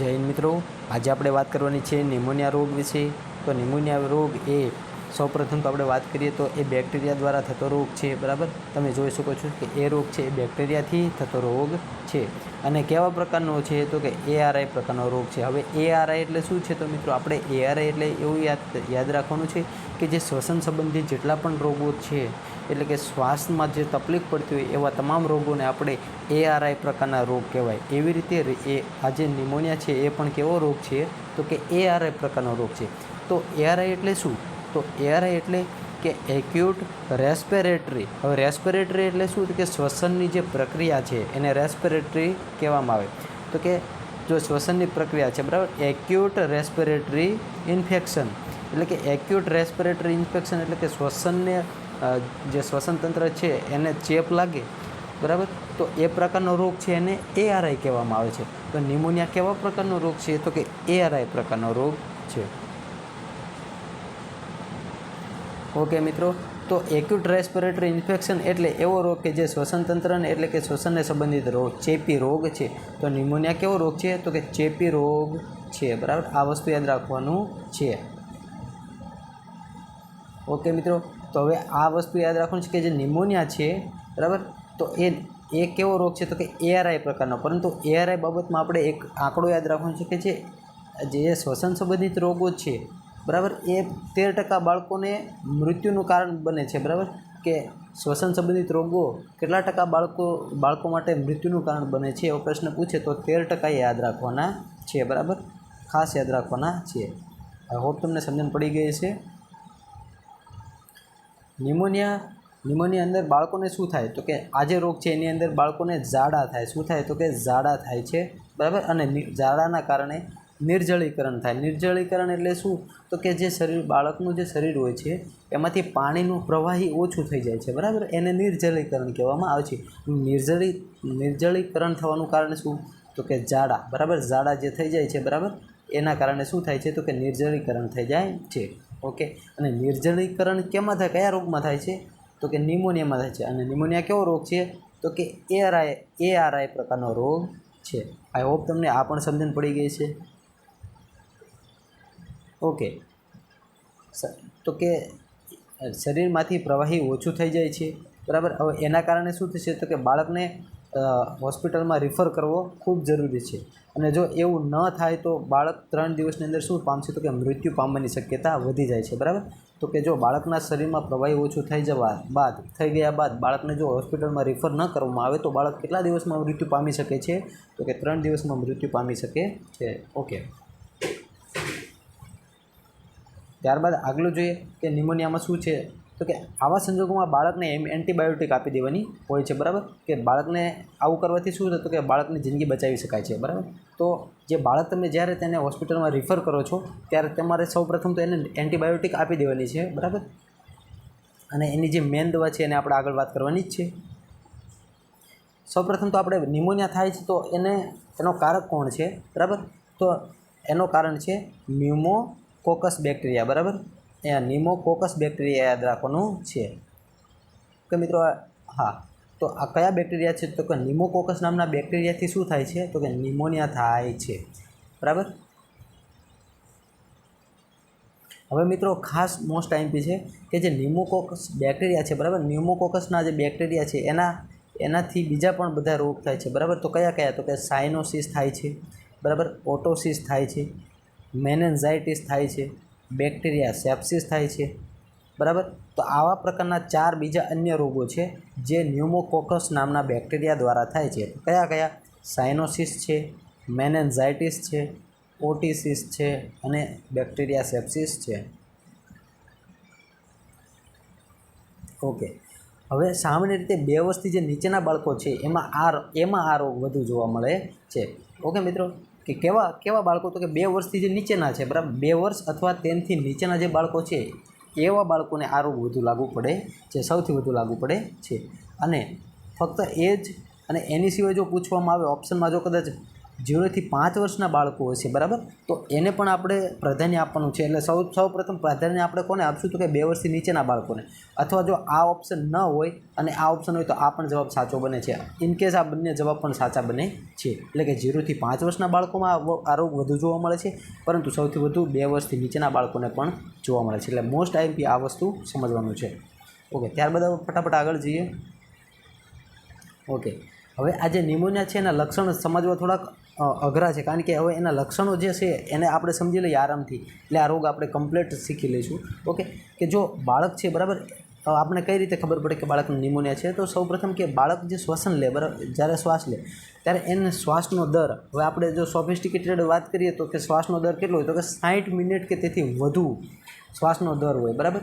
જય મિત્રો. આજે આપણે વાત કરવાની છે નિમોનિયા રોગ વિશે. તો નિમોનિયા રોગ એ સૌપ્રથમ તો આપણે વાત કરીએ તો એ બેક્ટેરિયા દ્વારા થતો રોગ છે, બરાબર? તમે જોઈ શકો છો કે એ રોગ છે એ બેક્ટેરિયાથી થતો રોગ છે. અને કેવા પ્રકારનો છે તો કે એઆરઆઈ પ્રકારનો રોગ છે. હવે એઆરઆઈ એટલે શું છે તો મિત્રો, આપણે એઆરઆઈ એટલે એવું યાદ યાદ રાખવાનું છે કે જે શ્વસન સંબંધિત જેટલા પણ રોગો છે એટલે કે શ્વાસમાં જે તકલીફ પડતી હોય એવા તમામ રોગોને આપણે એઆરઆઈ પ્રકારના રોગ કહેવાય. એવી રીતે એ આ જે નિમોનિયા છે એ પણ કેવો રોગ છે? તો કે એઆરઆઈ પ્રકારનો રોગ છે. તો એઆરઆઈ એટલે શું? તો એઆરઆઈ એટલે કે એક્યુટ રેસ્પિરેટરી હવે રેસ્પિરેટરી એટલે શું? કે શ્વસનની જે પ્રક્રિયા છે એને રેસ્પિરેટરી કહેવામાં આવે. તો કે જો શ્વસનની પ્રક્રિયા છે, બરાબર? એક્યુટ રેસ્પિરેટરી ઇન્ફેક્શન એટલે કે એક્યુટ રેસ્પિરેટરી ઇન્ફેક્શન એટલે કે શ્વસનને જે શ્વસન તંત્ર છે, એને ચેપ લાગે, બરાબર? તો એ પ્રકારનો રોગ છે એને એઆરઆઈ કહેવામાં આવે છે. તો નિમોનિયા કેવા પ્રકારનો રોગ છે? તો કે એઆરઆઈ પ્રકારનો રોગ છે. ઓકે, મિત્રો. તો એક્યુટ રેસ્પિરેટરી ઇન્ફેક્શન એટલે એવો રોગ કે જે શ્વસન તંત્રને એટલે કે શ્વસનને સંબંધિત રોગ ચેપી રોગ છે. તો નિમોનિયા કેવો રોગ છે? તો કે ચેપી રોગ છે, બરાબર? આ વસ્તુ યાદ રાખવાનું છે. ઓકે, મિત્રો. તો હવે આ વસ્તુ યાદ રાખવાનું છે કે જે નિમોનિયા છે, બરાબર? તો એ એ કેવો રોગ છે? તો કે એઆરઆઈ પ્રકારનો. પરંતુ એઆરઆઈ બાબતમાં આપણે એક આંકડો યાદ રાખવાનો છે કે જે જે શ્વસન સંબંધિત રોગો છે, બરાબર? એ તેર ટકા બાળકોને મૃત્યુનું કારણ બને છે, બરાબર? કે શ્વસન સંબંધિત રોગો કેટલા ટકા બાળકો બાળકો માટે મૃત્યુનું કારણ બને છે? એવો પ્રશ્ન પૂછે તો તેર ટકા યાદ રાખવાના છે, બરાબર? ખાસ યાદ રાખવાના છે. આઈ હોપ તમને સમજણ પડી ગઈ છે નિમોનિયા નિમોનિયા અંદર બાળકોને શું થાય? તો કે આ જે રોગ છે, એની અંદર બાળકોને ઝાડા થાય. શું થાય? તો કે ઝાડા થાય છે. બરાબર? અને ઝાડાના કારણે નિર્જળીકરણ થાય. નિર્જળીકરણ એટલે શું? તો કે જે શરીર, બાળકનું જે શરીર હોય છે, એમાંથી પાણીનું પ્રવાહી ઓછું થઈ જાય છે. બરાબર? એને નિર્જળીકરણ કહેવામાં આવે છે. નિર્જળી, નિર્જળીકરણ થવાનું કારણ શું? તો કે ઝાડા. બરાબર? ઝાડા જે થઈ જાય છે, બરાબર? એના કારણે શું થાય છે? તો કે નિર્જળીકરણ થઈ જાય છે. ઓકે? અને નિર્જળીકરણ કેમાં થાય? કયા રોગમાં થાય છે? તો કે નિમોનિયામાં થાય છે. અને નિમોનિયા કેવો રોગ છે? તો કે એઆરઆઈ એઆરઆઈ પ્રકારનો રોગ છે. આઈ હોપ તમને આ પણ સમજણ પડી ગઈ છે. ઓકે. તો કે શરીરમાંથી પ્રવાહી ઓછું થઈ જાય છે. બરાબર? હવે એના કારણે શું થશે? તો કે બાળકને હોસ્પિટલમાં રિફર કરવો ખૂબ જરૂરી છે. અને જો એવું ન થાય તો બાળક ત્રણ દિવસની અંદર શું પામશે તો કે મૃત્યુ પામવાની શક્યતા વધી જાય છે, બરાબર? તો કે જો બાળકના શરીરમાં પ્રવાહી ઓછું થઈ જવા બાદ, થઈ ગયા બાદ બાળકને જો હોસ્પિટલમાં રિફર ન કરવામાં આવે તો બાળક કેટલા દિવસમાં મૃત્યુ પામી શકે છે? તો કે ત્રણ દિવસમાં મૃત્યુ પામી શકે છે. ઓકે. ત્યારબાદ આગલું જોઈએ કે નિમોનિયામાં શું છે? તો કે આવા સંજોગોમાં બાળકને એમ એન્ટીબાયોટિક આપી દેવાની હોય છે, બરાબર? કે બાળકને આવું કરવાથી શું થતું કે બાળકની જિંદગી બચાવી શકાય છે, બરાબર? તો જે બાળક તમે જ્યારે તેને હોસ્પિટલમાં રિફર કરો છો, ત્યારે તમારે સૌપ્રથમ તો એને એન્ટીબાયોટિક આપી દેવાની છે, બરાબર? અને એની જે મેન દવા છે એને આપણે આગળ વાત કરવાની જ છે. સૌપ્રથમ તો આપણે નિમોનિયા થાય છે તો એને, એનો કારક કોણ છે, બરાબર? તો એનો કારણ છે ન્યુમોકોકસ બેક્ટેરિયા બરાબર? એ નિમોકોકસ બેક્ટેરિયા યાદ રાખવાનું છે. કે મિત્રો હા. તો આ કયા બેક્ટેરિયા છે? તો કે નિમોકોકસ નામના બેક્ટેરિયાથી શું થાય છે? તો કે નિમોનિયા થાય છે. બરાબર? હવે મિત્રો, ખાસ મોસ્ટ આઈમ્પી છે કે જે ન્યુમોકોકસ બેક્ટેરિયા છે, બરાબર? ન્યુમોકોકસના જે બેક્ટેરિયા છે, એના એનાથી બીજા પણ બધા રોગ થાય છે, બરાબર? તો કયા કયા? તો કે સાયનોસિસ થાય છે, બરાબર? ઓટોસિસ થાય છે, મેનેન્ઝાઇટિસ થાય છે બેક્ટેરિયા સેપ્સિસ થાય છે. બરાબર? તો આવા પ્રકારના ચાર બીજા અન્ય રોગો છે, જે ન્યુમોકોકસ નામના બેક્ટેરિયા દ્વારા થાય છે. કયા કયા? સાયનોસિસ છે, મેનેન્ઝાઇટિસ છે, ઓટિસિસ છે અને બેક્ટેરિયા સેપ્સિસ છે. ઓકે. હવે સામાન્ય રીતે બે વર્ષથી જે નીચેના બાળકો છે, એમાં આ એમાં આ રોગ વધુ જોવા મળે છે. ઓકે મિત્રો? કે કેવા કેવા બાળકો તો કે બે વર્ષથી જે નીચેના છે, બરાબર? બે વર્ષ અથવા તેનથી નીચેના જે બાળકો છે, એવા બાળકોને આ રોગ વધુ લાગુ પડે છે, સૌથી વધુ લાગુ પડે છે. અને ફક્ત એ જ અને એની સિવાય જો પૂછવામાં આવે ઓપ્શનમાં જો કદાચ ઝીરોથી પાંચ વર્ષના બાળકો હોય છે, બરાબર? તો એને પણ આપણે પ્રાધાન્ય આપવાનું છે. એટલે સૌ સૌ પ્રથમ પ્રાધાન્ય આપણે કોને આપશું? તો કે બે વર્ષથી નીચેના બાળકોને. અથવા જો આ ઓપ્શન ન હોય અને આ ઓપ્શન હોય તો આ પણ જવાબ સાચો બને છે. ઇનકેસ આ બંને જવાબ પણ સાચા બને છે. એટલે કે ઝીરોથી પાંચ વર્ષના બાળકોમાં આ રોગ વધુ જોવા મળે છે, પરંતુ સૌથી વધુ બે વર્ષથી નીચેના બાળકોને પણ જોવા મળે છે. એટલે મોસ્ટ આઈએમપી આ વસ્તુ સમજવાનું છે. ઓકે ત્યારબાદ ફટાફટ આગળ જઈએ. ઓકે હવે આ જે નિમોનિયા છે એના લક્ષણ સમજવા થોડાક અઘરા છે. કારણ કે હવે એના લક્ષણો જે છે, એને આપણે સમજી લઈએ આરામથી. એટલે આ રોગ આપણે કમ્પ્લીટ શીખી લઈશું. ઓકે કે જો બાળક છે, બરાબર? આપણે કઈ રીતે ખબર પડે કે બાળકને નિમોનિયા છે? તો સૌપ્રથમ કે બાળક જે શ્વસન લે, બરાબર? જ્યારે શ્વાસ લે, ત્યારે એને શ્વાસનો દર, હવે આપણે જો સોફિસ્ટિકેટેડ વાત કરીએ તો કે શ્વાસનો દર કેટલો હોય? તો કે સાઠ મિનિટ કે તેથી વધુ શ્વાસનો દર હોય, બરાબર?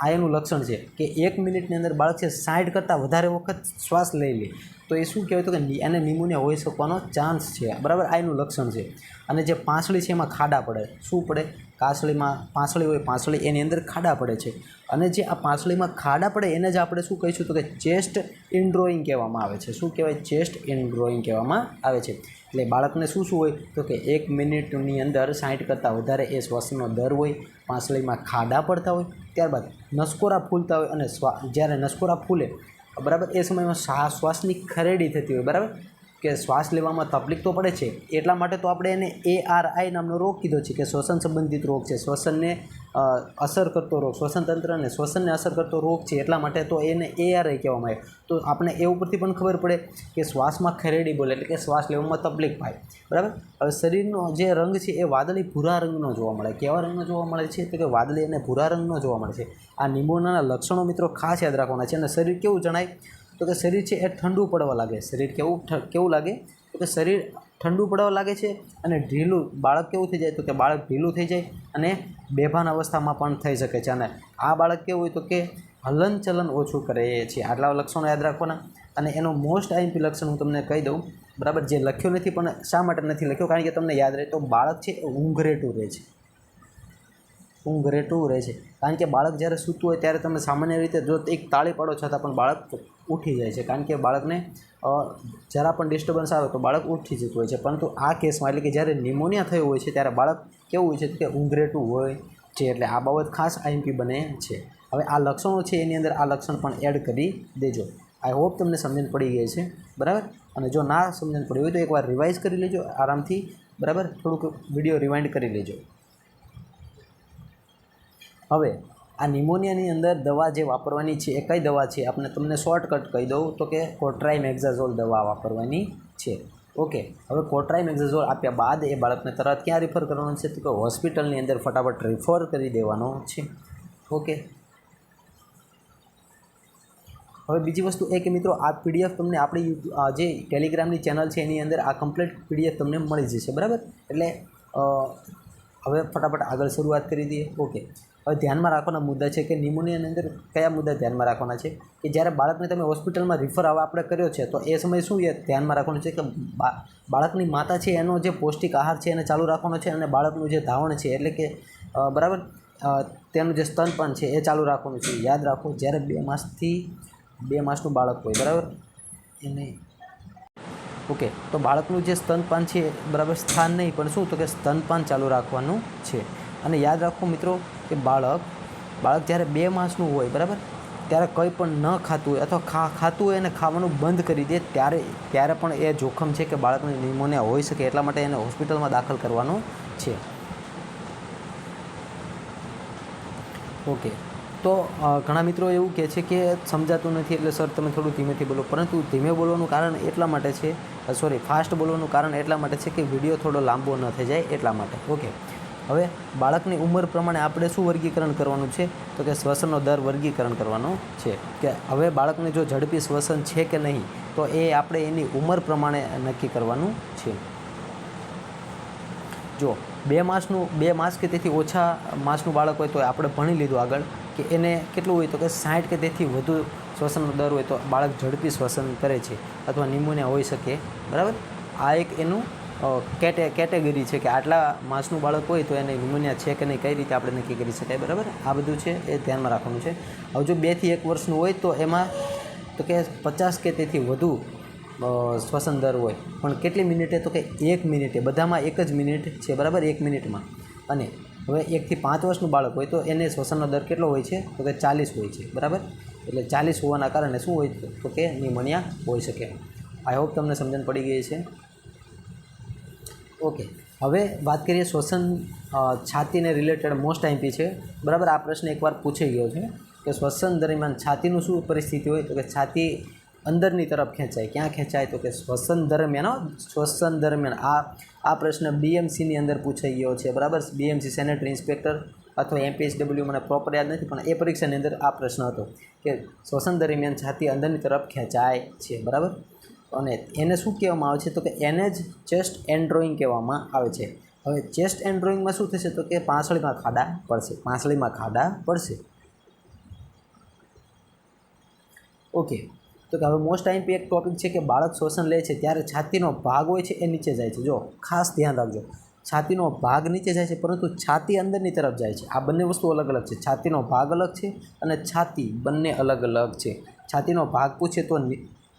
આ એનું લક્ષણ છે કે એક મિનિટની અંદર બાળક છે સાઠ કરતાં વધારે વખત શ્વાસ લઈ લે. તો એ શું કહેવાય તો કે એને નિમોનિયા હોઈ શકવાનો ચાન્સ છે. બરાબર? આ એનું લક્ષણ છે. અને જે પાંસળી છે એમાં ખાડા પડે. શું પડે? કાસળીમાં પાંસળી હોય, પાંસળી એની અંદર ખાડા પડે છે. અને જે આ પાંસળીમાં ખાડા પડે એને જ આપણે શું કહીશું તો કે ચેસ્ટ ઇનડ્રોઈંગ કહેવામાં આવે છે. શું કહેવાય? ચેસ્ટ ઇન્ડ્રોઈંગ કહેવામાં આવે છે. એટલે બાળકને શું શું હોય? તો કે એક મિનિટની અંદર સાઠ કરતાં વધારે એ શ્વાસનો દર હોય, પાંસળીમાં ખાડા પડતા હોય, ત્યારબાદ નસકોરા ફૂલતા હોય અને સ્વા જ્યારે નસકોરા ફૂલે, બરાબર એ સમયમાં શ્વાસ શ્વાસની ખરેડી થતી હોય, બરાબર? કે શ્વાસ લેવામાં તકલીફ તો પડે છે, એટલા માટે તો આપણે એને એ આર આઈ નામનો રોગ કીધો છે કે શ્વસન સંબંધિત રોગ છે. શ્વસનને અસર કરતો રોગ, શ્વસન તંત્રને શ્વસનને અસર કરતો રોગ છે એટલા માટે તો એને એ આર આઈ કહેવામાં આવે. તો આપણે એ ઉપરથી પણ ખબર પડે કે શ્વાસમાં ખરેડી બોલે એટલે કે શ્વાસ લેવામાં તકલીફ થાય બરાબર? હવે શરીરનો જે રંગ છે એ વાદળી ભૂરા રંગનો જોવા મળે. કેવા રંગનો જોવા મળે છે? તો કે વાદળી અને ભૂરા રંગનો જોવા મળે છે. આ નિમોનિયાના લક્ષણો મિત્રો ખાસ યાદ રાખવાના છે અને શરીર કેવું જણાય? તો કે શરીર છે એ ઠંડુ પડવા લાગે. શરીર કેવું કેવું લાગે? તો કે શરીર ઠંડુ પડવા લાગે છે અને ઢીલું, બાળક કેવું થઈ જાય? તો કે બાળક ઢીલું થઈ જાય અને બેભાન અવસ્થામાં પણ થઈ શકે છે. અને આ બાળક કેવું હોય તો કે હલનચલન ઓછું કરે છે. આટલા લક્ષણો યાદ રાખવાના. અને એનું મોસ્ટ આઈમ્પી લક્ષણ હું તમને કહી દઉં. બરાબર? જે લખ્યું નથી, પણ શા માટે નથી લખ્યું? કારણ કે તમને યાદ રહે તો બાળક છે એ ઊંઘરેટું રહે છે. ઊંઘ રેટું રહે છે. કારણ કે બાળક જ્યારે સૂતું હોય ત્યારે તમે સામાન્ય રીતે જો એક તાળી પાડો છતાં પણ બાળક ઉઠી જાય છે. કારણ કે બાળકને જરા પણ ડિસ્ટર્બન્સ આવે તો બાળક ઉઠી જતું હોય છે. પરંતુ આ કેસમાં એટલે કે જ્યારે નિમોનિયા થયું હોય છે ત્યારે બાળક કેવું હોય છે કે ઊંઘરેટું હોય છે એટલે આ બાબત ખાસ આઈએમપી બને છે. હવે આ લક્ષણો છે એની અંદર આ લક્ષણ પણ એડ કરી દેજો. આઈ હોપ તમને સમજણ પડી ગઈ છે. બરાબર? અને જો ના સમજણ પડી હોય તો એકવાર રિવાઇઝ કરી લેજો આરામથી. બરાબર? થોડુંક વીડિયો રિવાઇન્ડ કરી લેજો. હવે, આ નિમોનિયાની અંદર દવા જે વાપરવાની છે, એ કઈ દવા છે? આપણે તમને શોર્ટકટ કહી દઉં તો કે કોટ્રાઇમેક્ઝાઝોલ દવા વાપરવાની છે. ઓકે, હવે કોટ્રાઇમેક્ઝાઝોલ આપ્યા બાદ એ બાળકને તરત ક્યાં રિફર કરવાનું છે? તો કે હોસ્પિટલની અંદર ફટાફટ રિફર કરી દેવાનો છે. ઓકે. હવે બીજી વસ્તુ એ કે મિત્રો, આ પીડીએફ તમને આપણી જે ટેલિગ્રામની ચેનલ છે, એની અંદર આ કમ્પ્લીટ પીડીએફ તમને મળી જશે, બરાબર? એટલે હવે ફટાફટ આગળ શરૂઆત કરી દઈએ. ઓકે. હવે ધ્યાનમાં રાખવાના મુદ્દા છે કે નિમોનિયાની અંદર કયા મુદ્દા ધ્યાનમાં રાખવાના છે? કે જ્યારે બાળકને તમે હોસ્પિટલમાં રિફર આવા આપણે કર્યો છે, તો એ સમયે શું એ ધ્યાનમાં રાખવાનું છે કે બાળકની માતા છે, એનો જે પૌષ્ટિક આહાર છે એને ચાલુ રાખવાનો છે અને બાળકનું જે ધાવણ છે એટલે કે બરાબર? તેનું જે સ્તનપાન છે એ ચાલુ રાખવાનું છે. યાદ રાખો, જ્યારે બે માસથી બે માસનું બાળક હોય, બરાબર? એને ઓકે, તો બાળકનું જે સ્તનપાન છે બરાબર સ્થાન નહીં, પણ શું? તો કે સ્તનપાન ચાલુ રાખવાનું છે. અને યાદ રાખો મિત્રો કે બાળક બાળક જ્યારે બે માસનું હોય, બરાબર? ત્યારે કંઈ પણ ન ખાતું હોય અથવા ખા, ખાતું હોય અને ખાવાનું બંધ કરી દે, ત્યારે ત્યારે પણ એ જોખમ છે કે બાળકને નિમોનિયા હોઈ શકે એટલા માટે એને હોસ્પિટલમાં દાખલ કરવાનું છે. ઓકે તો ઘણા મિત્રો એવું કહે છે કે સમજાતું નથી એટલે સર તમે થોડું ધીમેથી બોલો. પરંતુ ધીમે બોલવાનું કારણ એટલા માટે છે સોરી ફાસ્ટ બોલવાનું કારણ એટલા માટે છે કે વીડિયો થોડો લાંબો ન થઈ જાય એટલા માટે. ઓકે હવે બાળકની ઉંમર પ્રમાણે આપણે શું વર્ગીકરણ કરવાનું છે? તો કે શ્વસનનો દર વર્ગીકરણ કરવાનો છે. કે હવે બાળકને જો ઝડપી શ્વસન છે કે નહીં, તો એ આપણે એની ઉંમર પ્રમાણે નક્કી કરવાનું છે. જો, બે માસનું, બે માસ કે તેથી ઓછા માસનું બાળક હોય તો આપણે ભણી લીધું આગળ કે એને કેટલું હોય તો કે સાઠ કે તેથી વધુ શ્વસનનો દર હોય તો બાળક ઝડપી શ્વસન કરે છે અથવા નિમોનિયા હોઈ શકે. બરાબર? આ એક એનું કેટે, કેટેગરી છે કે આટલા માસનું બાળક હોય તો એને નિમોનિયા છે કે નહીં, કઈ રીતે આપણે નક્કી કરી શકાય, બરાબર? આ બધું છે, એ ધ્યાનમાં રાખવાનું છે. હવે જો બેથી એક વર્ષનું હોય તો એમાં, તો કે પચાસ કે તેથી વધુ શ્વસન દર હોય. પણ કેટલી મિનિટે તો કે એક મિનિટે, બધામાં એક જ મિનિટ છે, બરાબર? એક મિનિટમાં. અને હવે એકથી પાંચ વર્ષનું બાળક હોય તો એને શ્વસનનો દર કેટલો હોય છે? તો કે ચાલીસ હોય છે, બરાબર? એટલે ચાલીસ હોવાના કારણે શું હોય તો કે નિમોનિયા હોઈ શકે. આઈ હોપ તમને સમજણ પડી ગઈ છે ઓકે. હવે વાત કરીએ શ્વસન છાતીને રિલેટેડ મોસ્ટ આઈપી છે. બરાબર, આ પ્રશ્ન એકવાર પૂછાઈ ગયો છે કે શ્વસન દરમિયાન છાતીનું શું પરિસ્થિતિ હોય? તો કે છાતી અંદરની તરફ ખેંચાય. ક્યાં ખેંચાય? તો કે શ્વસન દરમિયાન શ્વસન દરમિયાન. આ આ પ્રશ્ન બીએમસીની અંદર પૂછાઈ ગયો છે. બરાબર? બીએમસી સેનેટરી ઇન્સ્પેક્ટર અથવા એમપીએસડબલ્યુ મને પ્રોપર યાદ નથી, પણ એ પરીક્ષાની અંદર આ પ્રશ્ન હતો કે શ્વસન દરમિયાન છાતી અંદરની તરફ ખેંચાય છે. બરાબર? અને એને શું કહેવામાં આવે છે? તો કે એને જ ચેસ્ટ એન્ડ્રોઈંગ કહેવામાં આવે છે. હવે ચેસ્ટ એન્ડ્રોઈંગમાં શું થશે? તો કે પાંસળીમાં ખાડા પડશે. પાંસળીમાં ખાડા પડશે. ઓકે. તો કે હવે મોસ્ટ ટાઈમ એક ટોપિક છે કે બાળક શ્વસન લે છે ત્યારે છાતીનો ભાગ હોય છે એ નીચે જાય છે. જો, ખાસ ધ્યાન રાખજો. છાતીનો ભાગ નીચે જાય છે પરંતુ છાતી અંદરની તરફ જાય છે. આ બંને વસ્તુ અલગ અલગ છે. છાતીનો ભાગ અલગ છે અને છાતી બંને અલગ અલગ છે. છાતીનો ભાગ પૂછે તો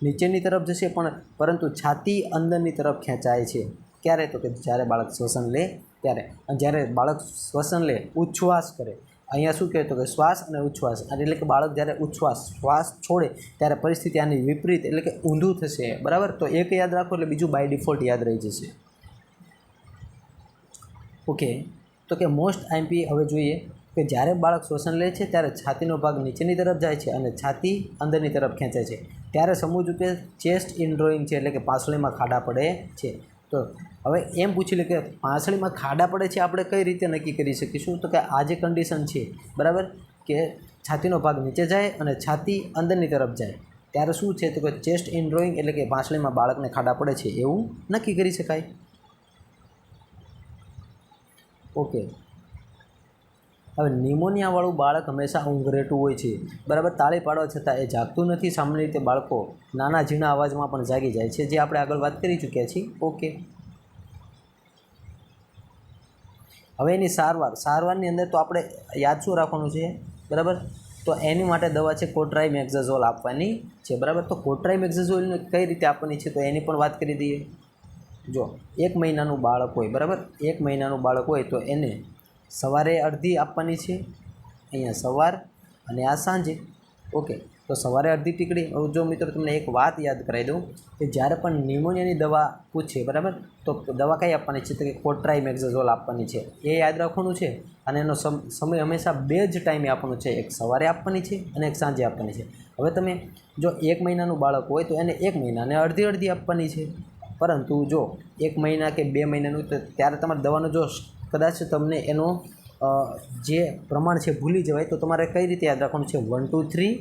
નીચેની તરફ જશે પણ પરંતુ છાતી અંદરની તરફ ખેંચાય છે. ક્યારે? તો કે જ્યારે બાળક શ્વસન લે ત્યારે. જ્યારે બાળક શ્વસન લે, ઉચ્છ્વાસ કરે. અહીંયા શું કહે? તો કે શ્વાસ અને ઉચ્છ્વાસ. એટલે કે બાળક જ્યારે ઉચ્છ્વાસ, શ્વાસ છોડે ત્યારે પરિસ્થિતિ આની વિપરીત એટલે કે ઊંધું થશે. બરાબર? તો એક યાદ રાખો એટલે બીજું બાય ડિફોલ્ટ યાદ રહી જશે. ઓકે તો કે મોસ્ટ આઈમપી હવે જોઈએ. કે જ્યારે બાળક શ્વસન લે છે, ત્યારે છાતીનો ભાગ નીચેની તરફ જાય છે અને છાતી અંદરની તરફ ખેંચે છે. ત્યારે સમજવું કે ચેસ્ટ ઇનડ્રોઈંગ છે એટલે કે પાસળીમાં ખાડા પડે છે. તો હવે એમ પૂછી લે કે પાસળીમાં ખાડા પડે છે, આપણે કઈ રીતે નક્કી કરી શકીશું? તો કે આ જે કન્ડિશન છે, બરાબર? કે છાતીનો ભાગ નીચે જાય અને છાતી અંદરની તરફ જાય. ત્યારે શું છે? તો કે ચેસ્ટ ઇનડ્રોઈંગ એટલે કે પાસળીમાં બાળકને ખાડા પડે છે એવું નક્કી કરી શકાય. ઓકે. હવે નિમોનિયાવાળું બાળક હંમેશા ઊંઘરેટું હોય છે. બરાબર, તાળી પાડવા છતાં એ જાગતું નથી. સામાન્ય રીતે બાળકો નાના ઝીણા અવાજમાં પણ જાગી જાય છે. જે આપણે આગળ વાત કરી ચૂક્યા છીએ. ઓકે. હવે એની સારવાર. સારવારની અંદર તો આપણે યાદ શું રાખવાનું છે? બરાબર? તો એની માટે દવા છે કોટ્રાઈ મેક્ઝાઝોલ આપવાની છે. બરાબર? તો કોટ્રાઈ મેક્ઝાઝોલ કઈ રીતે આપવાની છે તો એની પણ વાત કરી દઈએ. જો, એક મહિનાનું બાળક હોય, બરાબર? એક મહિનાનું બાળક હોય તો એને સવારે અડધી આપવાની છે, અહીંયા સવાર અને આ સાંજે. ઓકે, તો સવારે અડધી ટીકડી. જો મિત્રો તમને એક વાત યાદ કરાવી દઉં કે જ્યારે પણ ન્યુમોનિયાની દવા પૂછે, બરાબર? તો દવા કઈ આપવાની છે? તો કે કોટ્રાઈ મેક્ઝાઝોલ આપવાની છે. એ યાદ રાખવાનું છે અને એનો સમ- સમય હંમેશા બે જ ટાઈમે આપવાનો છે. એક સવારે આપવાની છે અને એક સાંજે આપવાની છે. હવે તમે જો એક મહિનાનું બાળક હોય તો એને એક મહિનાને અડધી અડધી આપવાની છે. પરંતુ જો એક મહિના કે બે મહિનાનું ત્યારે તમારે દવાનો જો કદાચ તમને એનો જે પ્રમાણ છે ભૂલી જવાય, તો તમારે કઈ રીતે યાદ રાખવાનું છે? One two three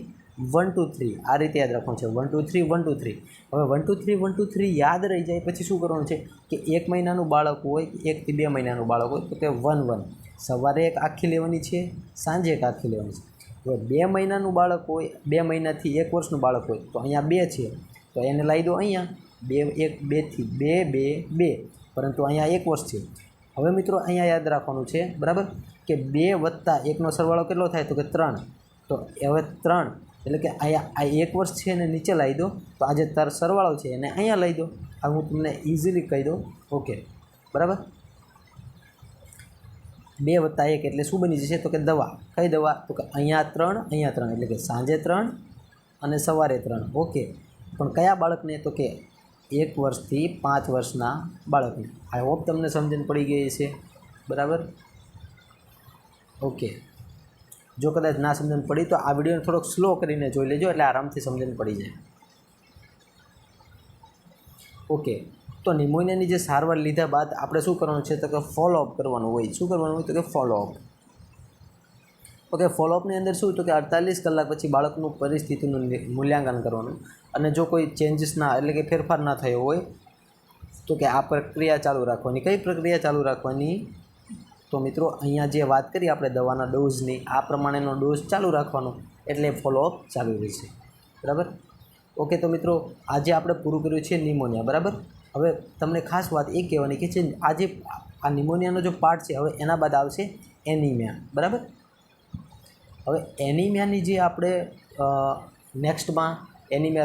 one two three આ રીતે યાદ રાખવાનું છે. One two three one two three હવે one two three one two three યાદ રહી જાય, પછી શું કરવાનું છે? કે એક મહિનાનું બાળક હોય એકથી બે મહિનાનું બાળક હોય, તો કે વન વન સવારે એક આખી લેવાની છે, સાંજે એક આખી લેવાની છે. હવે બે મહિનાનું બાળક હોય, બે મહિનાથી એક વર્ષનું બાળક હોય, તો અહીંયા બે છે. તો એને લાવી દો અહીંયા. બે, એક બેથી બે બે બે. પરંતુ અહીંયા એક વર્ષ છે. હવે મિત્રો અહીંયા યાદ રાખવાનું છે, બરાબર? કે બે વત્તા એકનો સરવાળો કેટલો થાય? તો કે ત્રણ. તો હવે ત્રણ, એટલે કે અહીંયા આ એક વર્ષ છે એને નીચે લાવી દો, તો આ જે તાર સરવાળો છે એને અહીંયા લઈ દો. આ હું તમને ઇઝીલી કહી દઉં. ઓકે. બરાબર? બે વત્તા એક એટલે શું બની જશે? તો કે દવા. કઈ દવા? તો કે અહીંયા ત્રણ અહીંયા ત્રણ, એટલે કે સાંજે ત્રણ અને સવારે ત્રણ. ઓકે. પણ કયા બાળકને? તો કે એક વર્ષથી પાંચ વર્ષના બાળકને. આઈ હોપ તમને સમજણ પડી ગઈ છે બરાબર? ઓકે જો કદાચ ના સમજણ પડી તો આ વિડીયોને થોડોક સ્લો કરીને જોઈ લેજો એટલે આરામથી સમજણ પડી જાય. ઓકે તો નિમોનિયાની જે સારવાર લીધા બાદ આપણે શું કરવાનું છે તો કે ફોલોઅપ કરવાનું હોય. શું કરવાનું હોય તો કે ફોલોઅપ ઓકે ફોલોઅપની અંદર શું તો કે અડતાલીસ કલાક પછી બાળકનું પરિસ્થિતિનું મૂલ્યાંકન કરવાનું. અને જો કોઈ ચેન્જીસ ના, એટલે કે ફેરફાર ના થયો હોય, તો કે આ પ્રક્રિયા ચાલુ રાખવાની. કઈ પ્રક્રિયા ચાલુ રાખવાની? તો મિત્રો, અહીંયા જે વાત કરી આપણે દવાના ડોઝની આ પ્રમાણેનો ડોઝ ચાલુ રાખવાનો, એટલે ફોલોઅપ ચાલુ રહેશે. બરાબર? ઓકે, તો મિત્રો, આજે આપણે પૂરું કર્યું છે નિમોનિયા બરાબર? હવે તમને ખાસ વાત એ કહેવાની કે છે આજે આ નિમોનિયાનો જો પાર્ટ છે, હવે એના બાદ આવશે એનિમિયા બરાબર? હવે એનિમિયાની જે આપણે નેક્સ્ટમાં એનિમિયા